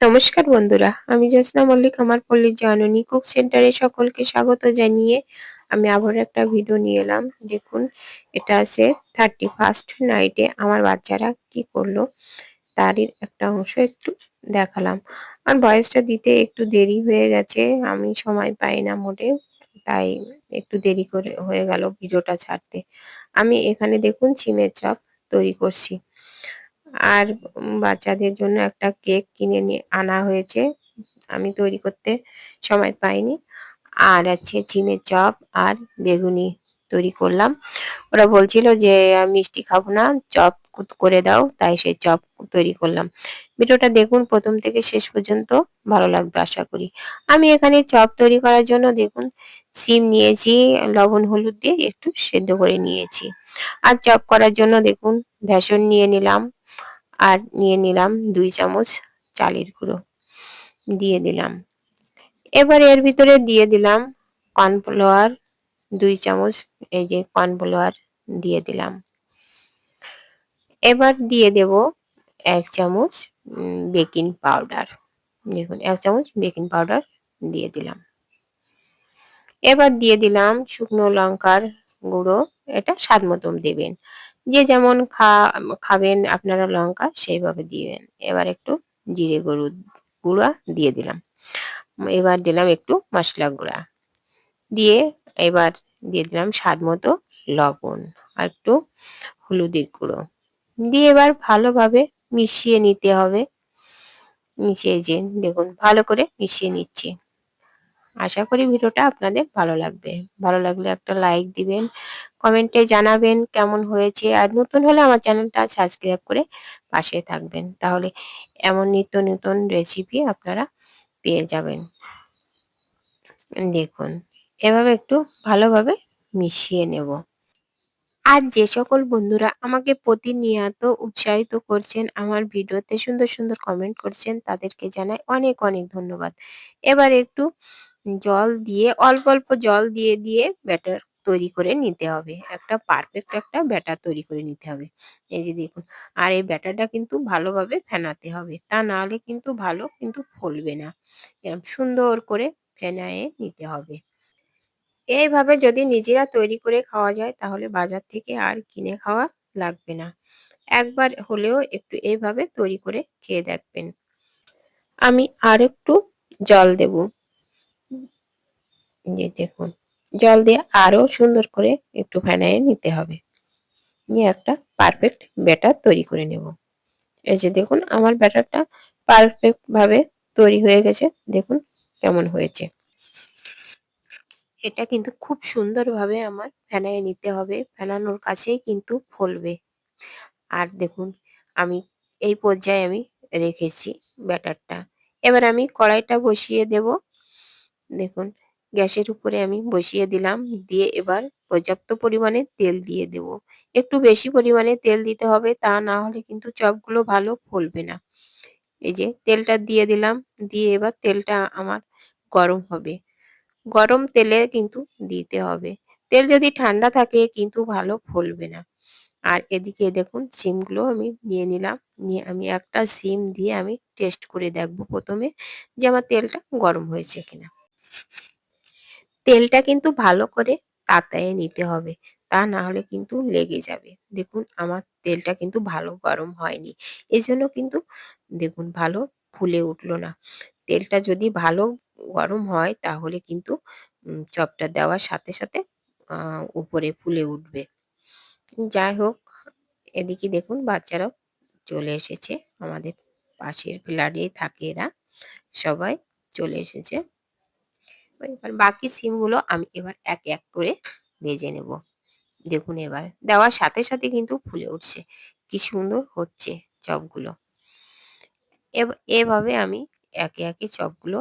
নমস্কার বন্ধুরা, আমি জ্যোৎস্না মল্লিক, আমার পল্লীর জননী কুক সেন্টারে সকলকে স্বাগত জানিয়ে আমি আবার একটা ভিডিও নিয়ে এলাম। দেখুন, এটা আছে থার্টি ফার্স্ট নাইটে আমার বাচ্চারা কি করল, তারই একটা অংশ একটু দেখালাম। আর বয়সটা দিতে একটু দেরি হয়ে গেছে, আমি সময় পাই না মোটে, তাই একটু দেরি করে হয়ে গেল ভিডিওটা ছাড়তে। আমি এখানে দেখুন চিমের চপ তৈরি করছি। আর বাচ্চাদের জন্য একটা কেক কিনে নিয়ে আনা হয়েছে। আমি তৈরি করতে সময় পাইনি। আর আছে চিমের চপ আর বেগুনি তৈরি করলাম। ওরা বলছিল যে মিষ্টি খাব না, চপ করে দাও। তাই সেই চপ তৈরি করলাম। ভিডিওটা দেখুন প্রথম থেকে শেষ পর্যন্ত, ভালো লাগবে আশা করি। আমি এখানে চপ তৈরি করার জন্য দেখুন, সিম নিয়েছি, লবণ, হলুদ দিয়ে একটু সেদ্ধ করে নিয়েছি। আর চপ করার জন্য দেখুন ভেসন নিয়ে নিলাম। আর নিয়ে নিলাম দুই চামচ চালের গুঁড়ো। দিয়ে দিলাম। এবার এর ভিতরে দিয়ে দিলাম কর্নফ্লাওয়ার, দুই চামচ এই যে কর্নফ্লাওয়ার দিয়ে দিলাম। এবার দিয়ে দেব এক চামচ বেকিং পাউডার। দেখুন, এক চামচ বেকিং পাউডার দিয়ে দিলাম। এবার দিয়ে দিলাম শুকনো লঙ্কার গুঁড়ো, এটা স্বাদ মতন দেবেন। যে যেমন খা, খাবেন আপনারা লঙ্কা, সেইভাবে দিবেন। এবার একটু জিরে গরু, গুঁড়া দিয়ে দিলাম। এবার দিলাম একটু মশলা গুঁড়া। দিয়ে এবার দিয়ে দিলাম স্বাদ মতো লবণ আর একটু হলুদের গুঁড়ো। দিয়ে এবার ভালোভাবে মিশিয়ে নিতে হবে। মিশিয়ে যে, দেখুন, ভালো করে মিশিয়ে নিচ্ছি। আশা করি ভিডিওটা আপনাদের ভালো লাগবে। ভালো লাগলে একটা লাইক দিবেন কমেন্টে জানাবেন কেমন হয়েছে আর নতুন হলে আমার চ্যানেলটা সাবস্ক্রাইব করে পাশে থাকবেন। তাহলে এমন নিত্য নতুন রেসিপি আপনারা পেয়ে যাবেন। দেখুন, এভাবে একটু ভালোভাবে মিশিয়ে নেব। আর যে সকল বন্ধুরা আমাকে প্রতিনিয়ত উৎসাহিত করছেন, আমার ভিডিওতে সুন্দর সুন্দর কমেন্ট করছেন, তাদেরকে জানাই অনেক অনেক ধন্যবাদ। এবার একটু জল দিয়ে, অল্প অল্প জল দিয়ে দিয়ে ব্যাটার তৈরি করে নিতে হবে। একটা পারফেক্ট একটা ব্যাটার তৈরি করে নিতে হবে। এই যে দেখুন, আর এই ব্যাটারটা কিন্তু ভালোভাবে ফেনাতে হবে। তা না হলে কিন্তু ভালো কিন্তু ফলবে না। এরকম সুন্দর করে ফেনায়ে নিতে হবে। এইভাবে যদি নিজেরা তৈরি করে খাওয়া যায়, তাহলে বাজার থেকে আর কিনে খাওয়া লাগবে না। একবার হলেও একটু এইভাবে তৈরি করে খেয়ে দেখবেন। আমি আর একটু জল দেব। যে দেখুন, জল দিয়ে আরও সুন্দর করে একটু ফেনাইয়ে নিতে হবে। নিয়ে একটা পারফেক্ট ব্যাটার তৈরি করে নেব। এই যে দেখুন, আমার ব্যাটারটা পারফেক্টভাবে তৈরি হয়ে গেছে। দেখুন কেমন হয়েছে। এটা কিন্তু খুব সুন্দরভাবে আমার ফেনাইয়ে নিতে হবে। ফেনানোর কাছেই কিন্তু ফলবে। আর দেখুন, আমি এই পর্যায়ে আমি রেখেছি ব্যাটারটা। এবার আমি কড়াইটা বসিয়ে দেব। দেখুন গ্যাসের উপরে আমি বসিয়ে দিলাম। দিয়ে এবার পর্যাপ্ত পরিমাণে তেল দিয়ে দেব। একটু বেশি পরিমাণে তেল দিতে হবে, তা না হলে কিন্তু চপগুলো ভালো ফলবে না। এই যে তেলটা দিয়ে দিলাম। দিয়ে এবার তেলটা আমার গরম হবে। গরম তেলে কিন্তু দিতে হবে। তেল যদি ঠান্ডা থাকে কিন্তু ভালো ফলবে না। আর এদিকে দেখুন সিমগুলো আমি নিয়ে নিলাম। নিয়ে আমি একটা সিম দিয়ে আমি টেস্ট করে দেখব প্রথমে যে আমার তেলটা গরম হয়েছে কিনা। তেলটা কিন্তু ভালো করে তাতায়ে নিতে হবে। তা না হলে কিন্তু লেগে যাবে। দেখুন, আমার তেলটা কিন্তু ভালো গরম হয়নি। এই জন্য কিন্তু, দেখুন, ভালো ফুলে উঠল না। তেলটা যদি ভালো গরম হয়, তাহলে কিন্তু চপটা দেওয়ার সাথে সাথে উপরে ফুলে উঠবে। যাই হোক, এদিকে দেখুন, বাচ্চারাও চলে এসেছে। আমাদের পাশের ফ্ল্যাটেই থাকে এরা। সবাই চলে এসেছে। এবার বাকি সিমগুলো আমি এবার এক এক করে ভেজে নেব। দেখুন এবার, দেওয়ার সাথে সাথে কিন্তু ফুলে উঠছে। কি সুন্দর হচ্ছে চপগুলো। এভাবে আমি একে একে চপগুলো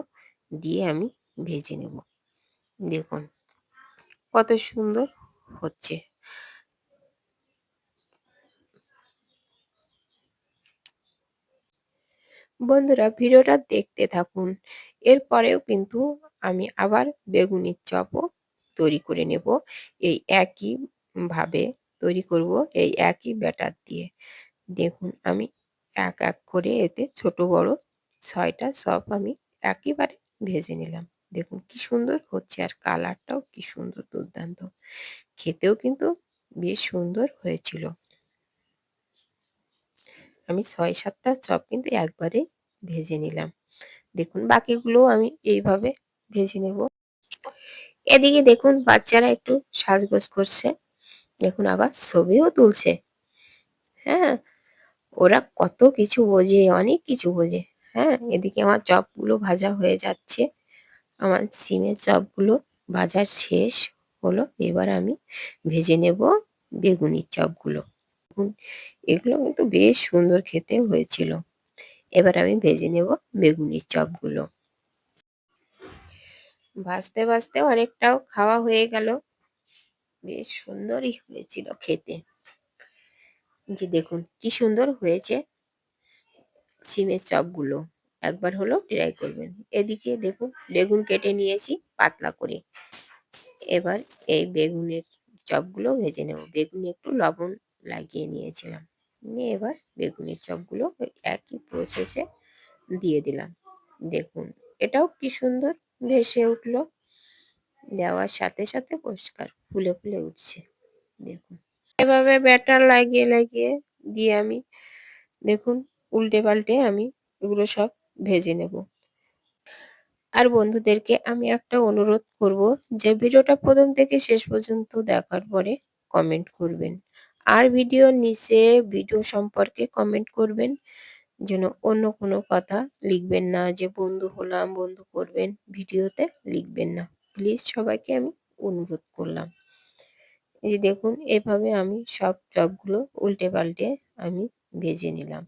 দিয়ে আমি ভেজে নেব। দেখুন কত সুন্দর হচ্ছে। বন্ধুরা, ভিডিওটা দেখতে থাকুন। এরপরেও কিন্তু আমি আবার বেগুনির চপও তৈরি করে নেব। এই একই ভাবে তৈরি করব এই একই ব্যাটার দিয়ে। দেখুন, আমি এক এক করে এতে ছোট, বড় ছয়টা সব আমি একেবারে ভেজে নিলাম। দেখুন, কি সুন্দর হচ্ছে আর কালারটাও কি সুন্দর, দুর্দান্ত। খেতেও কিন্তু বেশ সুন্দর হয়েছিল। আমি ছয়, সাতটা চপ কিন্তু একবারে ভেজে নিলাম। দেখুন বাকিগুলো আমি এইভাবে ভেজে নেব। এদিকে দেখুন বাচ্চারা একটু সাজগোজ করছে। দেখুন আবার ছবিও তুলছে। হ্যাঁ ওরা কত কিছু বোঝে, অনেক কিছু বোঝে। হ্যাঁ এদিকে আমার চপগুলো ভাজা হয়ে যাচ্ছে। আমার সিমের চপগুলো ভাজার শেষ হলো। এবার আমি ভেজে নেব বেগুনির চপগুলো। এগুলো কিন্তু বেশ সুন্দর খেতে হয়েছিল। এবার আমি ভেজে নেব বেগুনির চপগুলো। ভাজতে ভাজতে অনেকটাও খাওয়া হয়ে গেল। বেশ সুন্দরই হয়েছিল খেতে। যে দেখুন, কি সুন্দর হয়েছে সিমের চপগুলো। একবার হলো ট্রাই করবেন। এদিকে দেখুন, বেগুন কেটে নিয়েছি পাতলা করে। এবার এই বেগুনের চপগুলো ভেজে নেব। বেগুনে একটু লবণ লাগিয়ে নিয়েছিলাম। নিয়ে এবার বেগুনের চপগুলো একই প্রসেসে দিয়ে দিলাম। দেখুন, এটাও কি সুন্দর! ভেসে উঠল। দেওয়ার সাথে সাথে পরিষ্কার ফুলে ফুলে উঠছে। দেখুন। এভাবে ব্যাটার লাগিয়ে লাগিয়ে দিয়ে আমি, দেখুন উল্টে পাল্টে আমি এগুলো সব ভেজে নেব। আর বন্ধুদেরকে আমি একটা অনুরোধ করব যে ভিডিওটা প্রথম থেকে শেষ পর্যন্ত দেখার পরে কমেন্ট করবেন। আর ভিডিওর নিচে ভিডিও সম্পর্কে কমেন্ট করবেন। যেন অন্য কোনো কথা লিখবেন না, যে বন্ধু হলাম, বন্ধু করবেন, ভিডিওতে লিখবেন না। প্লিজ সবাইকে আমি অনুরোধ করলাম। এই দেখুন, এভাবে আমি সব চপগুলো উল্টে পাল্টে আমি ভেজে নিলাম।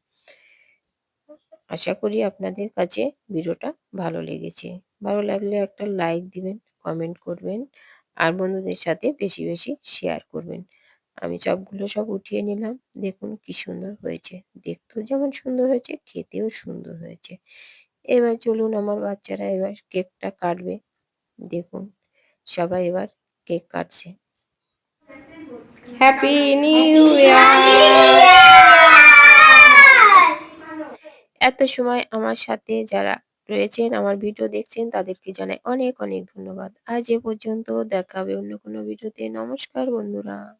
আশা করি আপনাদের কাছে ভিডিওটা ভালো লেগেছে। ভালো লাগলে একটা লাইক দিবেন কমেন্ট করবেন, আর বন্ধুদের সাথে বেশি বেশি শেয়ার করবেন। আমি চপগুলো সব উঠিয়ে নিলাম। দেখুন কি সুন্দর হয়েছে। দেখতেও যেমন সুন্দর হয়েছে খেতেও সুন্দর হয়েছে। এবার চলুন আমার বাচ্চারা এবার কেকটা কাটবে। দেখুন সবাই এবার কেক কাটছে। হ্যাপি নিউ এত সময় আমার সাথে যারা রয়েছেন আমার ভিডিও দেখছেন তাদেরকে জানাই অনেক অনেক ধন্যবাদ। আজ এ পর্যন্ত দেখাবে অন্য কোনো ভিডিওতে। নমস্কার বন্ধুরা।